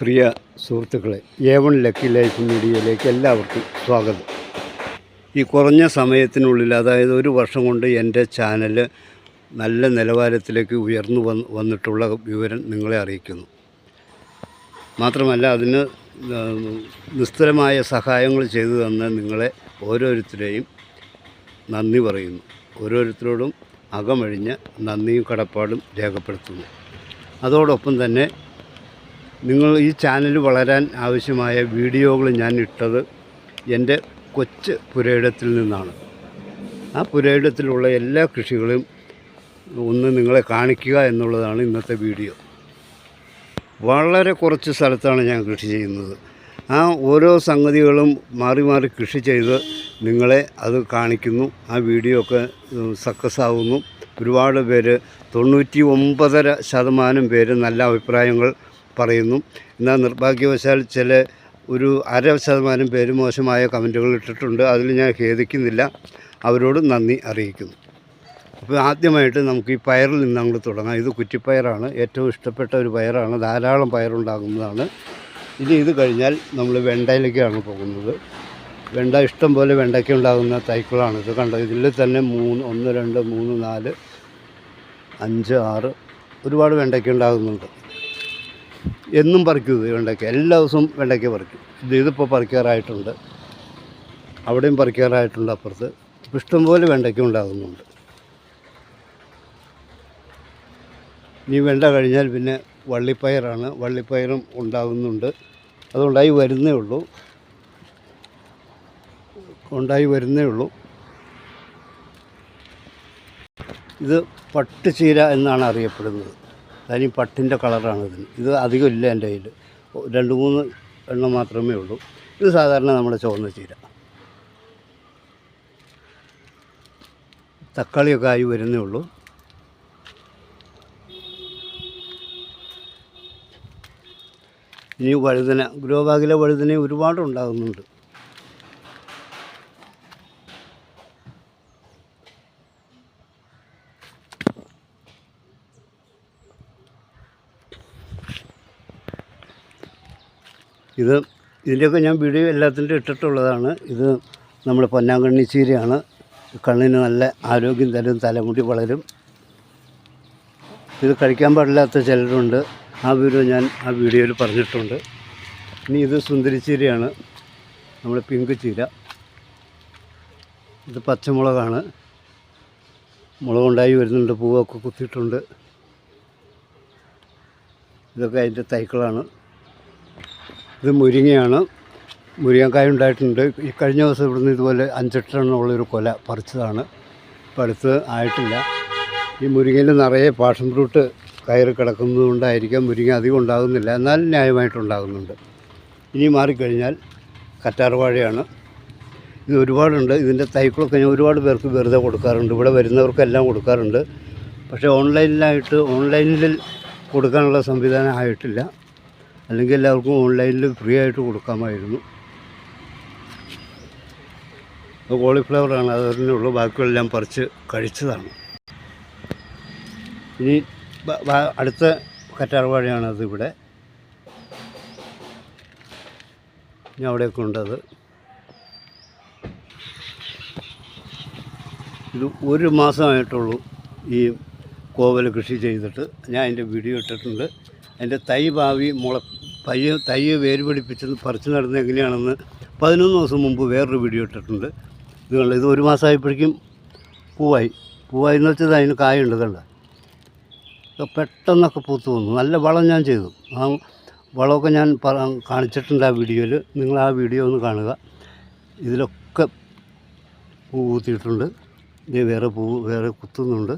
പ്രിയ സുഹൃത്തുക്കളെ A one lucky life മീഡിയയിലേക്ക് എല്ലാവർക്കും സ്വാഗതം. ഈ കുറഞ്ഞ സമയത്തിനുള്ളിൽ അതായത് ഒരു വർഷം കൊണ്ട് എന്റെ ചാനൽ നല്ല നിലവാരത്തിലേക്ക് ഉയർന്നു വന്ന് വന്നിട്ടുള്ള വിവരം നിങ്ങളെ അറിയിക്കുന്നു. മാത്രമല്ല അതിന് നിസ്തുലമായ സഹായങ്ങൾ ചെയ്തു തന്ന നിങ്ങളെ ഓരോരുത്തരെയും നന്ദി പറയുന്നു. ഓരോരുത്തരോടും അകമഴിഞ്ഞ് നന്ദിയും കടപ്പാടും രേഖപ്പെടുത്തുന്നു. അതോടൊപ്പം തന്നെ നിങ്ങൾ ഈ ചാനൽ വളരാൻ ആവശ്യമായ വീഡിയോകൾ ഞാൻ ഇട്ടത് എന്റെ കൊച്ച് പുരയിടത്തിൽ നിന്നാണ്. ആ പുരയിടത്തിലുള്ള എല്ലാ കൃഷികളും ഒന്ന് നിങ്ങളെ കാണിക്കുക എന്നുള്ളതാണ് ഇന്നത്തെ വീഡിയോ. വളരെ കുറച്ച് സ്ഥലത്താണ് ഞാൻ കൃഷി ചെയ്യുന്നത്. ആ ഓരോ സംഗതികളും മാറി മാറി കൃഷി ചെയ്ത് നിങ്ങളെ അത് കാണിക്കുന്നു. ആ വീഡിയോ ഒക്കെ സക്സസ് ആവുന്നു. ഒരുപാട് പേര് തൊണ്ണൂറ്റി ഒമ്പതര ശതമാനം പേര് നല്ല അഭിപ്രായങ്ങൾ പറയുന്നു. എന്നാൽ നിർഭാഗ്യവശാൽ ചില ഒരു അര ശതമാനം പേര് മോശമായ കമന്റുകൾ ഇട്ടിട്ടുണ്ട്. അതിൽ ഞാൻ ഖേദിക്കുന്നില്ല. അവരോട് നന്ദി അറിയിക്കുന്നു. അപ്പോൾ ആദ്യമായിട്ട് നമുക്ക് ഈ പയറിൽ നിന്ന് അങ്ങോട്ട് തുടങ്ങാം. ഇത് കുറ്റിപ്പയറാണ്. ഏറ്റവും ഇഷ്ടപ്പെട്ട ഒരു പയറാണ്. ധാരാളം പയറുണ്ടാകുന്നതാണ്. ഇനി ഇത് കഴിഞ്ഞാൽ നമ്മൾ വെണ്ടയിലേക്കാണ് പോകുന്നത്. വെണ്ട ഇഷ്ടം പോലെ വെണ്ടയ്ക്ക് ഉണ്ടാകുന്ന തൈക്കളാണ് ഇത്. കണ്ടത് ഇതിൽ തന്നെ മൂന്ന് ഒന്ന് രണ്ട് മൂന്ന് നാല് അഞ്ച് ആറ് ഒരുപാട് വെണ്ടയ്ക്ക ഉണ്ടാകുന്നുണ്ട്. എന്നും പറിക്കും ഇത് വെണ്ടയ്ക്ക. എല്ലാ ദിവസവും വെണ്ടയ്ക്ക പറിക്കും. ഇത് ഇതിപ്പോൾ പറിക്കാറായിട്ടുണ്ട്. അവിടെയും പറിക്കാറായിട്ടുണ്ട് അപ്പുറത്ത്. ഇഷ്ടംപോലെ വെണ്ടയ്ക്ക ഉണ്ടാകുന്നുണ്ട്. ഇനി വെണ്ട കഴിഞ്ഞാൽ പിന്നെ വള്ളിപ്പയറാണ്. വള്ളിപ്പയറും ഉണ്ടാകുന്നുണ്ട്. അതുണ്ടായി വരുന്നേ ഉള്ളൂ. ഉണ്ടായി വരുന്നേ ഉള്ളൂ. ഇത് പട്ടുചീര എന്നാണ് അറിയപ്പെടുന്നത്. അതിന് പട്ടിന്റെ കളറാണ് ഇതിന്. ഇത് അധികം ഇല്ല എന്റെ കയ്യിൽ. രണ്ട് മൂന്ന് എണ്ണം മാത്രമേ ഉള്ളൂ. ഇത് സാധാരണ നമ്മുടെ ചുവന്ന ചീര. തക്കാളിയൊക്കെ ആയി വരുന്നേ ഉള്ളൂ. ഇനി വഴുതന ഗ്രോ ബാഗിലെ വഴുതന ഒരുപാട് ഉണ്ടാകുന്നുണ്ട്. ഇത് ഇതിന്റെയൊക്കെ ഞാൻ വീഡിയോ എല്ലാത്തിന്റെ ഇട്ടിട്ടുള്ളതാണ്. ഇത് നമ്മുടെ പൊന്നാങ്കണ്ണി ചീരയാണ്. കണ്ണിന് നല്ല ആരോഗ്യം തരും തലമുടി വളരും. ഇത് കഴിക്കാൻ പാടില്ലാത്ത ചിലരുണ്ട്. ആ വീഡിയോ ഞാൻ ആ വീഡിയോയിൽ പറഞ്ഞിട്ടുണ്ട്. ഇനി ഇത് സുന്ദരി ചീരയാണ്. നമ്മുടെ പിങ്ക് ചീര. ഇത് പച്ചമുളകാണ്. മുളകുണ്ടായി വരുന്നുണ്ട് പൂവൊക്കെ കുത്തിയിട്ടുണ്ട്. ഇതൊക്കെ അതിന്റെ തൈക്കളാണ്. ഇത് മുരിങ്ങയാണ്. മുരിങ്ങക്കായ ഉണ്ടായിട്ടുണ്ട്. ഈ കഴിഞ്ഞ ദിവസം ഇവിടുന്ന് ഇതുപോലെ അഞ്ചെട്ടെണ്ണമുള്ളൊരു കൊല പറിച്ചതാണ്. ഇപ്പം അടുത്ത് ആയിട്ടില്ല. ഈ മുരിങ്ങയിൽ നിറയെ പാഷൻ ഫ്രൂട്ട് കയറി കിടക്കുന്നതുകൊണ്ടായിരിക്കാം മുരിങ്ങ അധികം ഉണ്ടാകുന്നില്ല. എന്നാലും ന്യായമായിട്ടുണ്ടാകുന്നുണ്ട്. ഇനി മാറിക്കഴിഞ്ഞാൽ കറ്റാർവാഴയാണ്. ഇത് ഒരുപാടുണ്ട്. ഇതിന്റെ തൈക്കളൊക്കെ ഞാൻ ഒരുപാട് പേർക്ക് വെറുതെ കൊടുക്കാറുണ്ട്. ഇവിടെ വരുന്നവർക്കെല്ലാം കൊടുക്കാറുണ്ട്. പക്ഷേ ഓൺലൈനിലായിട്ട് ഓൺലൈനിൽ കൊടുക്കാനുള്ള സംവിധാനം ആയിട്ടില്ല. അല്ലെങ്കിൽ എല്ലാവർക്കും ഓൺലൈനിൽ ഫ്രീ ആയിട്ട് കൊടുക്കാമായിരുന്നു. ഇത് കോളിഫ്ലവറാണ് അതന്നെ ഉള്ളൂ. ബാക്കിയെല്ലാം പറിച്ച് കഴിച്ചതാണ്. ഇനി അടുത്ത കറ്റാർവാഴയാണ് അത് ഇവിടെ. ഞാൻ അവിടെയൊക്കെ ഉണ്ടത് ഇത് ഒരു മാസമായിട്ടുള്ളൂ ഈ കോവൽ കൃഷി ചെയ്തിട്ട്. ഞാൻ അതിന്റെ വീഡിയോ ഇട്ടിട്ടുണ്ട്. അതിന്റെ തൈ ഭാവി മുള പയ്യ തയ്യ വേര് പിടിപ്പിച്ച് പറിച്ച് നടന്നത് എങ്ങനെയാണെന്ന് പതിനൊന്ന് ദിവസം മുമ്പ് വേറൊരു വീഡിയോ ഇട്ടിട്ടുണ്ട്. ഇത് ഇത് ഒരു മാസമായപ്പോഴേക്കും പൂവായി. പൂവായി എന്ന് വെച്ചാൽ അതിന് കായുണ്ട് കണ്ട? പെട്ടെന്നൊക്കെ പൂത്ത് വന്നു. നല്ല വളം ഞാൻ ചെയ്തു. ആ വളമൊക്കെ ഞാൻ കാണിച്ചിട്ടുണ്ട് ആ വീഡിയോയിൽ. നിങ്ങൾ ആ വീഡിയോ ഒന്ന് കാണുക. ഇതിലൊക്കെ പൂ കൂത്തിയിട്ടുണ്ട് ഇനി വേറെ പൂ വേറെ കുത്തുന്നുണ്ട്.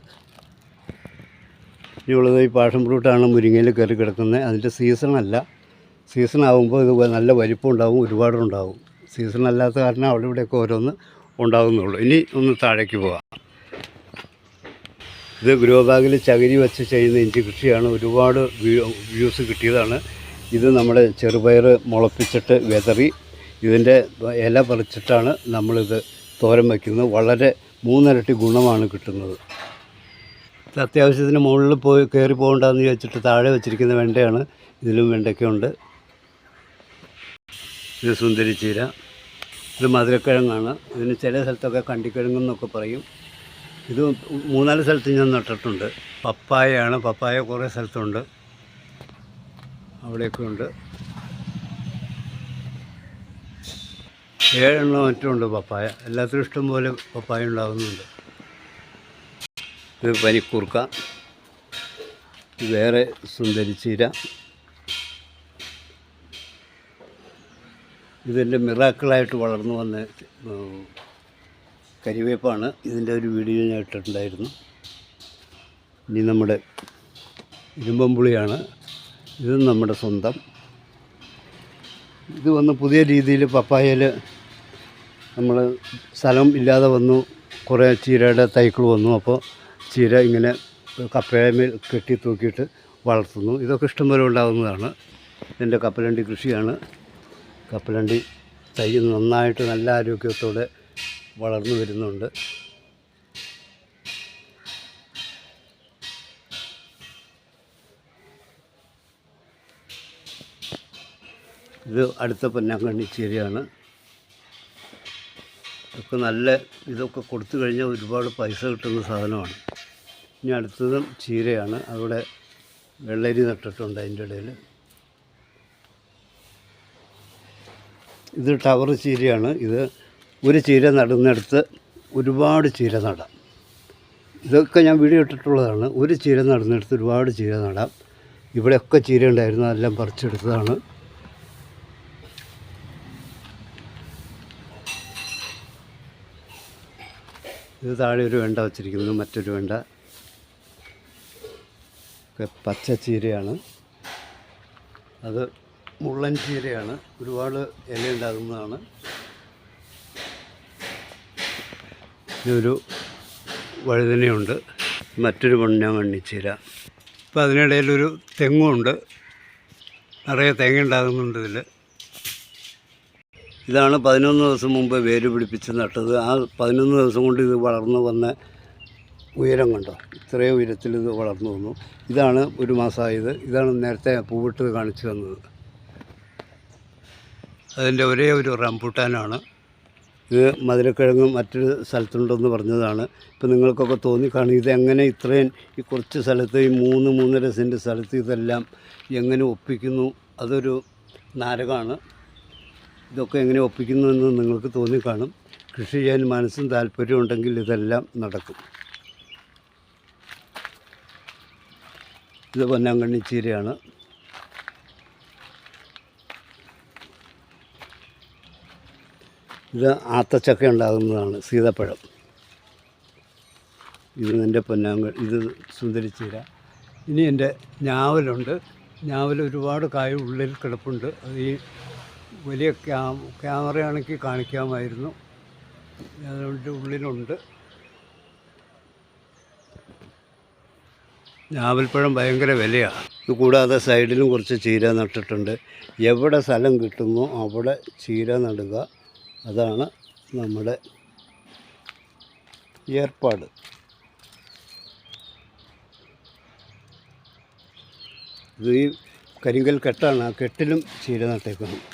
ഇനിയുള്ളത് ഈ പാഷൻ ഫ്രൂട്ടാണ് മുരിങ്ങയിൽ കയറി കിടക്കുന്നത്. അതിന്റെ സീസണല്ല. സീസൺ ആകുമ്പോൾ ഇത് നല്ല വലിപ്പം ഉണ്ടാവും ഒരുപാടുണ്ടാവും. സീസൺ അല്ലാത്ത കാരണം അവിടെ ഇവിടെയൊക്കെ ഓരോന്ന് ഉണ്ടാകുന്നുള്ളൂ ഇനി ഒന്ന് താഴേക്ക് പോകാം ഇത് ഗ്രോ ബാഗിൽ ചകിരി വെച്ച് ചെയ്യുന്ന ഇഞ്ചി കൃഷിയാണ്. ഒരുപാട് വ്യൂ- വ്യൂസ് കിട്ടിയതാണ്. ഇത് നമ്മുടെ ചെറുപയർ മുളപ്പിച്ചിട്ട് വെതറി ഇതിന്റെ ഇല പറിച്ചിട്ടാണ് നമ്മളിത് തോരം വയ്ക്കുന്നത് വളരെ മൂന്നിരട്ടി ഗുണമാണ് കിട്ടുന്നത്. അത്യാവശ്യത്തിന് മുകളിൽ പോയി കയറി പോകണ്ടെന്ന് ചോദിച്ചിട്ട് താഴെ വെച്ചിരിക്കുന്ന വെണ്ടയാണ്. ഇതിലും വെണ്ടയ്ക്കുണ്ട്. ഇത് സുന്ദരി ചീര. ഇത് മധുരക്കിഴങ്ങാണ്. ഇതിന് ചില സ്ഥലത്തൊക്കെ കണ്ടിക്കിഴങ്ങെന്നൊക്കെ പറയും. ഇത് മൂന്നാൽ സ്ഥലത്ത് ഞാൻ നട്ടിട്ടുണ്ട്. പപ്പായയാണ്. പപ്പായ കുറേ സ്ഥലത്തുണ്ട്. അവിടെയൊക്കെ ഉണ്ട് ഏഴെണ്ണം മറ്റും ഉണ്ട് പപ്പായ. എല്ലാത്തിനും ഇഷ്ടംപോലെ പപ്പായ ഉണ്ടാകുന്നുണ്ട്. ഇത് പനിക്കൂർക്ക. വേറെ സുന്ദരിച്ചീര ഇതിന്റെ മിറാക്കിളായിട്ട് വളർന്നു വന്ന കരിവേപ്പാണ്. ഇതിന്റെ ഒരു വീഡിയോ ഞാൻ ഇട്ടിട്ടുണ്ടായിരുന്നു. ഇനി നമ്മുടെ ഇരുമ്പമ്പുളിയാണ്. ഇത് നമ്മുടെ സ്വന്തം. ഇത് വന്ന് പുതിയ രീതിയിൽ പപ്പായയിൽ നമ്മൾ സ്ഥലം ഇല്ലാതെ വന്നു. കുറേ ചീരയുടെ തൈകൾ വന്നു. അപ്പോൾ ചീര ഇങ്ങനെ കപ്പയമേൽ കെട്ടി തൂക്കിയിട്ട് വളർത്തുന്നു. ഇതൊക്കെ ഇഷ്ടംപോലെ ഉണ്ടാകുന്നതാണ് ഇതിന്റെ കപ്പലണ്ടി കൃഷിയാണ്. കപ്പലണ്ടി തൈ നന്നായിട്ട് നല്ല ആരോഗ്യത്തോടെ വളർന്നു വരുന്നുണ്ട്. ഇത് അടുത്ത പൊന്നാങ്കണ്ണി ചീരയാണ്. ഇതൊക്കെ നല്ല ഇതൊക്കെ കൊടുത്തു കഴിഞ്ഞാൽ ഒരുപാട് പൈസ കിട്ടുന്ന സാധനമാണ്. ഇനി അടുത്തതും ചീരയാണ്. അവിടെ വെള്ളരി നട്ടിട്ടുണ്ട് അതിന്റെ ഇടയിൽ ഇത് ടവർ ചീരയാണ്. ഇത് ഒരു ചീര നടുന്നിടത്ത് ഒരുപാട് ചീര നടാം. ഇതൊക്കെ ഞാൻ വീഡിയോ ഇട്ടിട്ടുള്ളതാണ്. ഒരു ചീര നടുന്നിടത്ത് ഒരുപാട് ചീര നടാം. ഇവിടെയൊക്കെ ചീര ഉണ്ടായിരുന്നു. അതെല്ലാം പറിച്ചെടുത്തതാണ്. ഇത് താഴെ ഒരു വെണ്ട വച്ചിരിക്കുന്നു. മറ്റൊരു വെണ്ട. പച്ച ചീരയാണ്. അത് മുള്ളൻ ചീരയാണ്. ഒരുപാട് ഇല ഉണ്ടാകുന്നതാണ് ഇതൊരു വഴുതനയുണ്ട്. മറ്റൊരു മണ്ണ ചീര. ഇപ്പം അതിനിടയിലൊരു തെങ്ങുണ്ട്. നിറയെ തേങ്ങ ഉണ്ടാകുന്നുണ്ട് ഇതിൽ ഇതാണ് പതിനൊന്ന് ദിവസം മുമ്പ് വേര് പിടിപ്പിച്ച് നട്ടത്. ആ പതിനൊന്ന് ദിവസം കൊണ്ട് ഇത് വളർന്നു വന്ന ഉയരം കണ്ടോ? ഇത്രയും ഉയരത്തിൽ ഇത് വളർന്നു വന്നു. ഇതാണ് ഒരു മാസമായത്. ഇതാണ് നേരത്തെ പൂവിട്ട് കാണിച്ചു തന്നത്. അതിന്റെ ഒരേ ഒരു റംബൂട്ടാനാണ്. ഇത് മധുരക്കിഴങ്ങ് മറ്റൊരു സ്ഥലത്തുണ്ടെന്ന് പറഞ്ഞതാണ്. ഇപ്പം നിങ്ങൾക്കൊക്കെ തോന്നിക്കാണും ഇതെങ്ങനെ ഇത്രയും ഈ കുറച്ച് സ്ഥലത്ത് ഈ മൂന്ന് മൂന്നര സെന്റ് സ്ഥലത്ത് ഇതെല്ലാം എങ്ങനെ ഒപ്പിക്കുന്നു? അതൊരു നാരകമാണ്. ഇതൊക്കെ എങ്ങനെ ഒപ്പിക്കുന്നു എന്ന് നിങ്ങൾക്ക് തോന്നിക്കാണും. കൃഷി ചെയ്യാൻ മനസ്സും താല്പര്യം ഉണ്ടെങ്കിൽ ഇതെല്ലാം നടക്കും. ഇത് പൊന്നാങ്കണ്ണി ചീരയാണ്. ഇത് ആത്തച്ചക്ക ഉണ്ടാകുന്നതാണ് സീതപ്പഴം. ഇത് എന്റെ പൊന്നാങ്ങൾ ഇത് സുന്ദരിച്ചീര ഇനി എന്റെ ഞാവലുണ്ട്. ഞാവൽ ഒരുപാട് കായ ഉള്ളിൽ കിടപ്പുണ്ട്. അത് ഈ വലിയ ക്യാ ക്യാമറയാണെങ്കിൽ കാണിക്കാമായിരുന്നു. അതുകൊണ്ട് ഉള്ളിലുണ്ട്. ഞാവൽപ്പഴം ഭയങ്കര വിലയാണ് ഇത് കൂടാതെ സൈഡിലും കുറച്ച് ചീര നട്ടിട്ടുണ്ട്. എവിടെ സ്ഥലം കിട്ടുന്നു അവിടെ ചീര നടുക. അതാണ് നമ്മുടെ ഏർപ്പാട്. ഇത് ഈ കരിങ്കൽ കെട്ടാണ് ആ കെട്ടിലും ചീര നട്ടേക്കുന്നത്.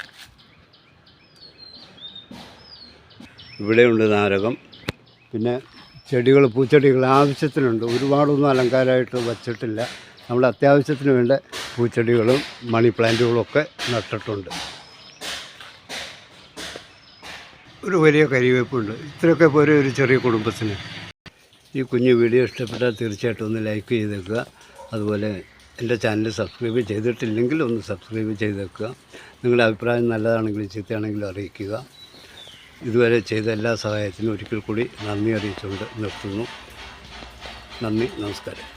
ഇവിടെയുണ്ട് നാരകം. പിന്നെ ചെടികൾ പൂച്ചെടികൾ ആവശ്യത്തിനുണ്ട്. ഒരുപാടൊന്നും അലങ്കാരമായിട്ട് വച്ചിട്ടില്ല. നമ്മൾ അത്യാവശ്യത്തിന് വേണ്ട പൂച്ചെടികളും മണി പ്ലാന്റുകളും ഒക്കെ നട്ടിട്ടുണ്ട്. ഒരു വലിയ കരിവേപ്പുണ്ട്. ഇത്രയൊക്കെ പോരെ ഒരു ചെറിയ കുടുംബത്തിന്. ഈ കുഞ്ഞു വീഡിയോ ഇഷ്ടപ്പെട്ടാൽ തീർച്ചയായിട്ടും ഒന്ന് ലൈക്ക് ചെയ്തേക്കുക. അതുപോലെ എന്റെ ചാനൽ സബ്സ്ക്രൈബ് ചെയ്തിട്ടില്ലെങ്കിൽ ഒന്ന് സബ്സ്ക്രൈബ് ചെയ്തേക്കുക. നിങ്ങളുടെ അഭിപ്രായം നല്ലതാണെങ്കിലും ചീത്തയാണെങ്കിലും അറിയിക്കുക. ഇതുവരെ ചെയ്ത എല്ലാ സഹായത്തിനും ഒരിക്കൽ കൂടി നന്ദി അറിയിച്ചുകൊണ്ട് നിർത്തുന്നു. നന്ദി നമസ്കാരം.